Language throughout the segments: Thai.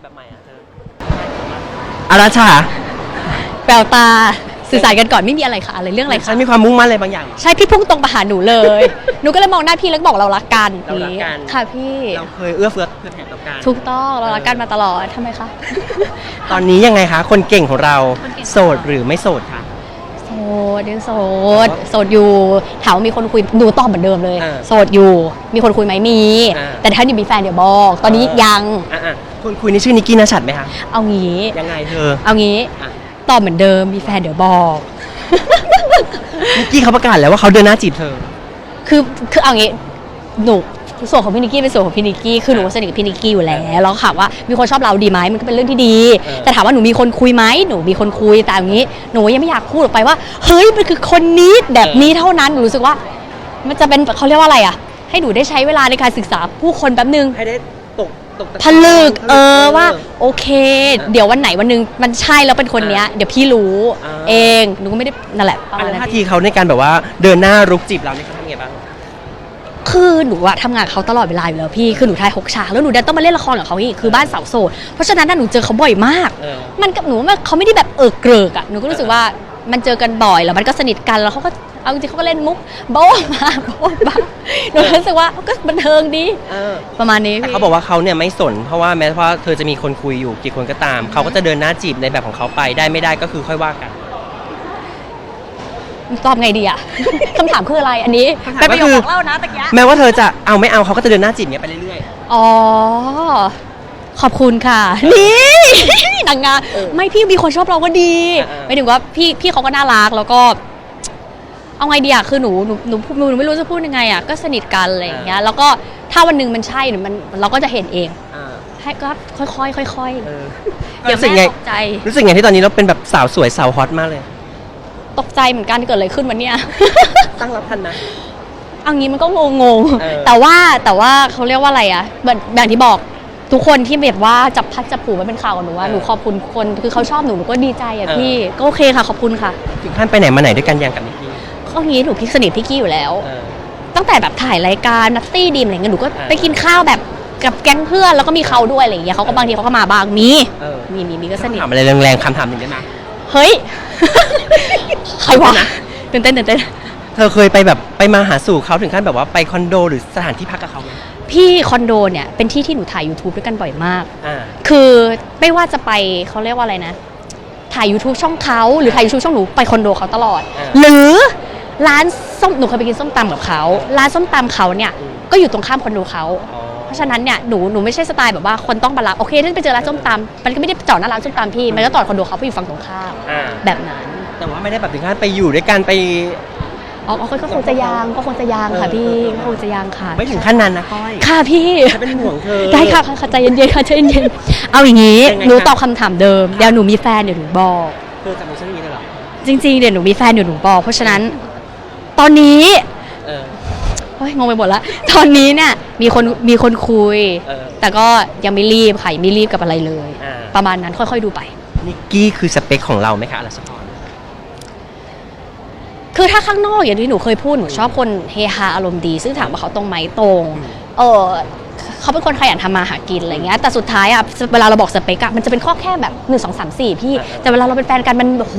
วยแบบใหม่อะเธออาราชาแววตาสื่อสารกันก่อนไม่มีอะไรค่ะอะไรเรื่องอะไรฉัคะนมีความมุ่งมั่นอะไรบางอย่าง ใช่พี่พุ่งตรงมาหาหนูเลย หนูก็เลยมองหน้าพี่แล้วก็บอกเรารักกันเรารักกัน ค่ะพี่เราเคยเอื้อเฟื้อเผื่อแผ่ต่อกัน ถูกต้องเรารักกันมาตลอดทำไมคะ ตอนนี้ยังไงคะ คนเก่งของเราคนเก่งของเรา โสดหรือไม่โสดคะ โสดยังโสดโสดอยู่ถามว่ามีคนคุยหนูตอบเหมือนเดิมเลย อ่าโสดอยู่ มีคนคุยไหมมี อ่าแต่ถ้าอยู่มีแฟนเดี๋ยวบอก ตอนนี้ยัง อะอะ คนคุยนี่ชื่อนิกกี้นาชัดไหมคะ เอางี้ ยังไงเธอ เอางี้อะ ตอบเหมือนเดิมมีแฟนเดี๋ยวบอก นิกกี้เขาประกาศแล้วว่าเขาเดินหน้าจีบเธอ คือคือเอางี้หนูส่วนของพี่นิกกี้เป็นส่วนของพี่นิกกี้คือหนูสนิทกับพี่นิกกี้อยู่แล้วแล้วถามว่ามีคนชอบเราดีไหมมันก็เป็นเรื่องที่ดี เออ แต่ถามว่าหนูมีคนคุยไหมหนูมีคนคุยแต่อย่างนี้ หนูยังไม่อยากพูดออกไปว่าเฮ้ยมันคือคนนี้แบบนี้เท่านั้นหนูรู้สึกว่า มันจะเป็นเขาเรียกว่าอะไรอะ ให้หนูได้ใช้เวลาในการศึกษาผู้คนแป๊บนึง ให้ได้ ตกตกตะผลึกเออว่าเออโอเค เดี๋ยววันไหนวันหนึงมันใช่แล้วเป็นคนเนี้ยอ่าเดี๋ยวพี่รู้อ่า เองหนูก็ไม่ได้นั่นแหละประอัมาณนนั้นท่าพี่ทีเขาในการแบบว่าเดินหน้ารุกจีบเราเนี่ยเขาทำไงบ้าง คือหนูอะทำงานกับเขาตลอดเวลาอยู่แล้วพี่คือหนูถ่ายหกฉากแล้วหนูดันต้องมาเล่นละครกับเขาอีกคือบ้านเสาวโสดเพราะฉะนั้นน่ะหนูเจอเขาบ่อยมาก เออ มันกับหนูว่าเขาไม่ได้แบบเออเกริกอะหนูก็รู้สึกว่ามันเจอกันบ่อยแล้วมันก็สนิทกันแล้วเขาก็ เอาจริงๆเขาก็เล่นมุกโบ๊ะมาโบ๊ะมาหนูรู้สึกว่าก็บันเทิงดีเออประมาณนี้แต่พี่ เขาบอกว่าเขาเนี่ยไม่สน เพราะว่าแม้ว่าเธอจะมีคนคุยอยู่กี่คนก็ตาม เขาก็จะเดินหน้าจีบในแบบของเขาไปได้ไม่ได้ก็คือค่อยว่ากันตอบไงดีอะ คำถามคืออะไรอันนี้คำถามเป็นประโยก็คคือบอกเล่านะตะกี้แม้ว่าเธอจะเอาไม่เอาเขาก็จะเดินหน้าจีบเนี้ยไปเรื่อย อ๋อ ขอบคุณค่ะ นี่ นางงามเออไม่พี่มีคนชอบเราก็ดีอ่าๆไม่ถึงว่าพี่พี่เขาก็น่ารักแล้วก็ เอาไงดีอะคือหนูหนูหนูหนูหนูไม่รู้จะพูดยังไงอะก็สนิทกันอะไรอย่างเงี้ยแล้วก็ถ้าวันหนึ่งมันใช่หรือมันเราก็จะเห็นเองๆอ่าให้ก็ค่อยๆค่อยเออๆอย่ารู้สึกแม่ไงตกใจรู้สึกไงที่ตอนนี้เราเป็นแบบสาวสวยสาวฮอตมากเลย ตกใจเหมือนกันเกิดอะไรขึ้นวันเนี้ย ตั้งรับทันนะ เอางี้มันก็งงงๆเออ แต่ว่าแต่ว่าเขาเรียกว่าอะไรอะแบบอย่างที่บอกทุกคนที่แบบว่าจับพัดจับผูมันเป็นข่าวกับหนูว่าหนูขอบคุณคนคือเขาชอบหนูหนูก็ดีใจอะพี่ก็โอเคค่ะขอบคุณค่ะ ถึงขั้นไปไหนมาไหนด้วยกันอย่างกับนิกกี้ ข้อนี้หนูพี่สนิทพี่กี้อยู่แล้ว เออ ตั้งแต่แบบถ่ายรายการนัตตี้ดีมอะไรเงี้ยหนูก็อ่า ไปกินข้าวแบบกับแก๊งเพื่อนแล้วก็มีเขาด้วยอะไรอย่างเงี้ยเขาก็บางทีเขาก็มาบางมีเออมีมีมีก็สนิทถามอะไรแรงๆคำถามหนึ่งได้ไหม เฮ้ย ใครวะนะตื่นเต้นตื่นเต้น เธอเคยไปแบบไปมาหาสู่เขาถึงขั้นแบบว่าไปคอนโดหรือสถานที่พักกับเขาไหมพี่คอนโดเนี่ยเป็นที่ที่หนูถ่าย YouTube ด้วยกันบ่อยมาก อ่า คือไม่ว่าจะไปเขาเรียกว่าอะไรนะ ถ่าย YouTube ช่องเขาหรือถ่าย YouTube ช่องหนูไปคอนโดเขาตลอด อ่า หรือ ร้านส้มหนูเคยไปกินส้มตำกับเขาร้านส้มตำเขาเนี่ยอืมก็อยู่ตรงข้ามคอนโดเขาอ๋อเพราะฉะนั้นเนี่ยหนูหนูไม่ใช่สไตล์แบบว่าคนต้องมารับโอเคถ้าไปเจอร้านส้มตำมันก็ไม่ได้จอดหน้าร้านส้มตำพี่มันก็จอดคอนโดเขาไปอยู่ฝั่งตรงข้ามอ่า แบบนั้นแต่ว่าไม่ได้แบบถึงขั้นไปอยู่ด้วยกันไปอ๋อก็ก็คงจะยางก็คงจะยางค่ะพี่ก็คงจะยางค่ะไม่ถึงขั้นนั้นนะก้อยค่ะพี่ ฉันเป็นห่วงเธอ ได้ค่ะค่ะใจเย็นๆค่ะใจเย็นๆเอาอย่างนี้ ยังไงหนูคะตอบคำถามเดิม เดี๋ยวหนูมีแฟนเดี๋ยวหนูบอก เธอจำฉันอย่างนี้เลยเหรอ จริงๆ เดี๋ยวหนูมีแฟนเดี๋ยวหนูบอก เพราะฉะนั้น ตอนนี้เออ โอ้ยงงไปหมดละ ตอนนี้เนี่ยมีคนมีคนคุย เออ แต่ก็ยังไม่รีบค่ะยังไม่รีบกับอะไรเลย อ่าประมาณนั้นค่อยๆดูไป นิกกี้คือสเปคของเราไหมคะอรัชพร คือถ้าข้างนอกอย่างที่หนูเคยพูดหนูชอบคนเฮฮาอารมณ์ดี ซึ่งถามว่าเขาตรงไหมตรง อืม เออ เขาเป็นคนขยันทำมาหากินอะไรเงี้ยแต่สุดท้ายอะเวลาเราบอกสเปกอะมันจะเป็นข้อแค่แบบ1 2 3 4 พี่ แต่เวลาเราเป็นแฟนกันมันโอ้โห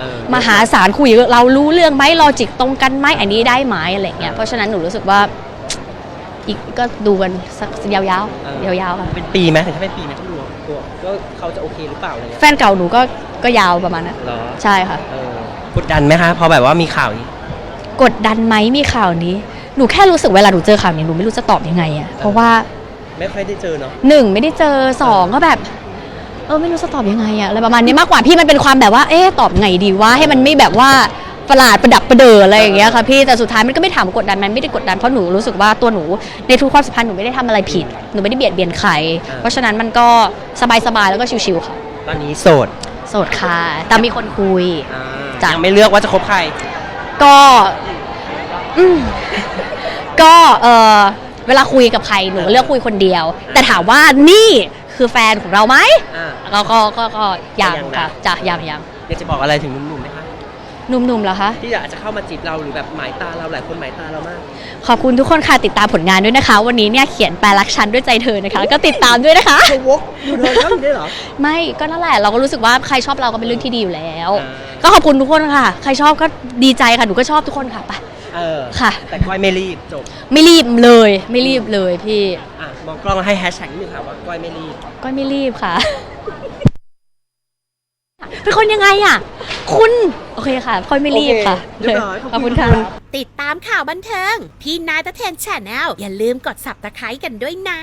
เออ มหาศาลคุยเรารู้เรื่องไหมลอจิกตรงกันไหมอันนี้ได้ไหมอะไรเงี้ยเพราะฉะนั้นหนูรู้สึกว่าอีกก็ดูกันสักยาวเออ ๆยาวๆค่ะเป็นปีไหมถึงถ้าเป็นปีไหมต้องดูว่าตัวก็เขาจะโอเคหรือเปล่าอะไรเงี้ยแฟนเก่าหนูก็ก็ยาวประมาณนั้นเหรอใช่ค่ะ เออกดดันไหมคะพอแบบว่ามีข่าวนี้ กดดันไหมมีข่าวนี้ หนูแค่รู้สึกเวลาหนูเจอข่าวนี้หนูไม่รู้จะตอบยังไงอะเพราะว่าไม่ค่อยได้เจอเนาะหนึ่งไม่ได้เจอสองก็แบบ เออไม่รู้จะตอบยังไงอะอะไรประมาณนี้มากกว่าพี่มันเป็นความแบบว่า เอ๊ะตอบไงดีว่าให้มันไม่แบบว่าประหลาดประดับประเดออะไรอย่างเงี้ยค่ะพี่แต่สุดท้ายมันก็ไม่ถามว่ากดดันไหมันไม่ได้กดดันเพราะหนูรู้สึกว่าตัวหนูในทุกความสัมพันธ์หนูไม่ได้ทำอะไรผิดหนูไม่ได้เบียดเบียนใคร เพราะฉะนั้นมันก็สบายๆแล้วก็ชิวๆค่ะ ตอนนี้โสดโสดค่ะแต่มีคนคุยจ้ะ ยังไม่เลือกว่าจะคบใคร ก็อืม ก็เออเวลาคุยกับใครหนูเลือกคุยคนเดียว แต่ถามว่านี่คือแฟนของเราไหมอ่าก็ก็ก็ก็ยังยังนะ ค่ะจ้ะยังยังอยากจะบอกอะไรถึงหนุ่มๆไหมคะ หนุ่มๆเหรอคะ ที่อยากจะเข้ามาจีบเราหรือแบบหมายตาเราหลายคนหมายตาเรามาก ขอบคุณทุกคนค่ะติดตามผลงานด้วยนะคะ วันนี้เนี่ยเขียนแปลรักฉันด้วยใจเธอนะคะ ก็ติดตามด้วยนะคะ เธอวกอยู่เธอแล้วอยู่ได้เหรอ ไม่ก็นั่นแหละเราก็รู้สึกว่าใครชอบเราก็เป็นเรื่องที่ดีอยู่แล้ว อ่า ก็ขอบคุณทุกคนค่ะ ใครชอบก็ดีใจค่ะหนูก็ชอบทุกคนค่ะไป เออค่ะ แต่ก้อยไม่รีบจบไม่รีบเลย ไม่รีบเลยพี่อะมองกล้องให้แฮชแท็กนิดนึงค่ะว่าก้อยไม่รีบก็ไม่รีบค่ะ เป็นคนยังไงอะ คุณ โอเคค่ะค่อยไม่รีบค่ะโอเคเรียบร้อยขอบคุณค่ะ ติดตามข่าวบันเทิงที่นายตะเทนแชนแนลอย่าลืมกด subscribe กันด้วยนะ